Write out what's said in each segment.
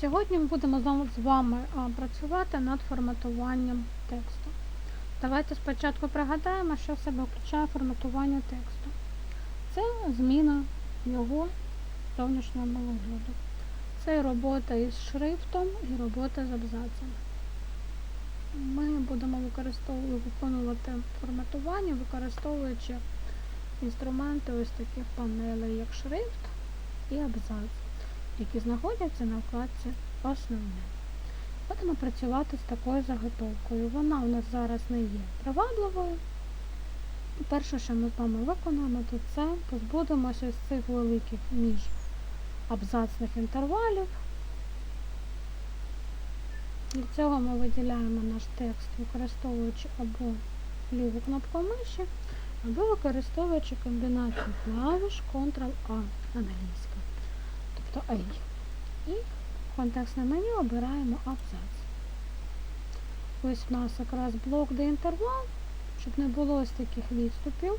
Сьогодні ми будемо з- вами працювати над форматуванням тексту. Давайте спочатку пригадаємо, що в себе включає форматування тексту. Це зміна його зовнішнього вигляду. Це робота із шрифтом і робота з абзацем. Ми будемо виконувати форматування, використовуючи інструменти ось таких панелей, як шрифт і абзац які знаходяться на вкладці Основне. Будемо працювати з такою заготовкою. Вона у нас зараз не є привабливою. Перше, що ми з вами виконаємо, то це позбудемося з цих великих між абзацних інтервалів. Для цього ми виділяємо наш текст, використовуючи або ліву кнопку миші, або використовуючи комбінацію клавіш Ctrl-A англійська тобто A. І в контекстне меню обираємо абзац. Ось в нас якраз блок де інтервал, щоб не було ось таких відступів.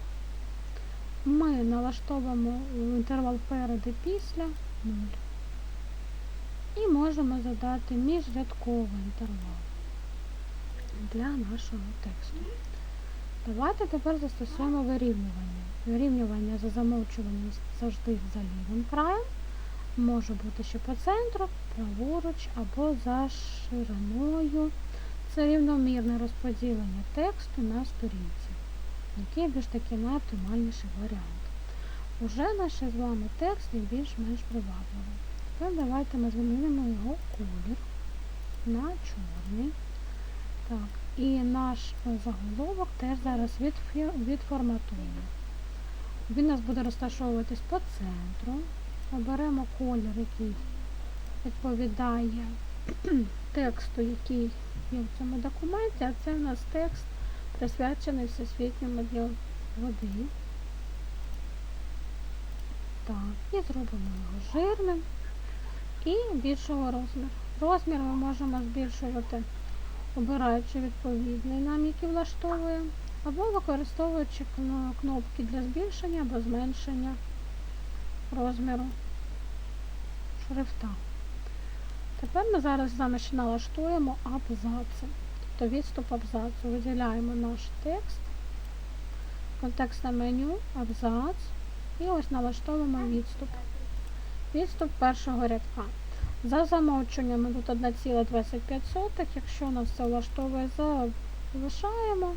Ми налаштовуємо інтервал перед і після 0. І можемо задати міжрядковий інтервал для нашого тексту. Давайте тепер застосуємо вирівнювання. Вирівнювання за замовчуванням завжди за лівим краєм може бути ще по центру, праворуч або за шириною. Це рівномірне розподілення тексту на сторінці, який більш таки найоптимальніший варіант. Уже наш з вами текст є більш-менш привабливий. Тепер давайте ми змінимо його колір на чорний. Так, І наш заголовок теж зараз відформатуємо. Він у нас буде розташовуватись по центру. Оберемо колір, який відповідає тексту, який є в цьому документі, а це у нас текст присвячений Всесвітньому дню води. Так, і зробимо його жирним і більшого розміру. Розмір ми можемо збільшувати, обираючи відповідний нам, який влаштовує, або використовуючи кнопки для збільшення або зменшення розміру шрифта. Тепер ми зараз з вами ще налаштуємо абзаци. Тобто відступ абзацу. Виділяємо наш текст, контекстне меню, абзац і ось налаштовуємо відступ. Відступ першого рядка. За замовчуваннями тут 1,25. Якщо нас це влаштовує, залишаємо,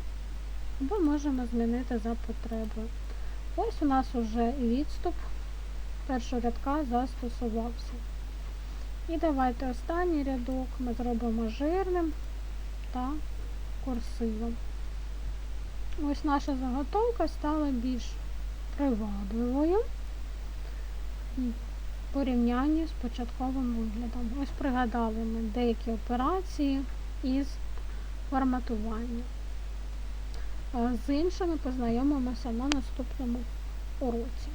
або можемо змінити за потребою. Ось у нас вже відступ першого рядка застосувався. І давайте останній рядок ми зробимо жирним та курсивом. Ось наша заготовка стала більш привабливою в порівнянні з початковим виглядом. Ось пригадали ми деякі операції із форматуванням. З іншими познайомимося на наступному уроці.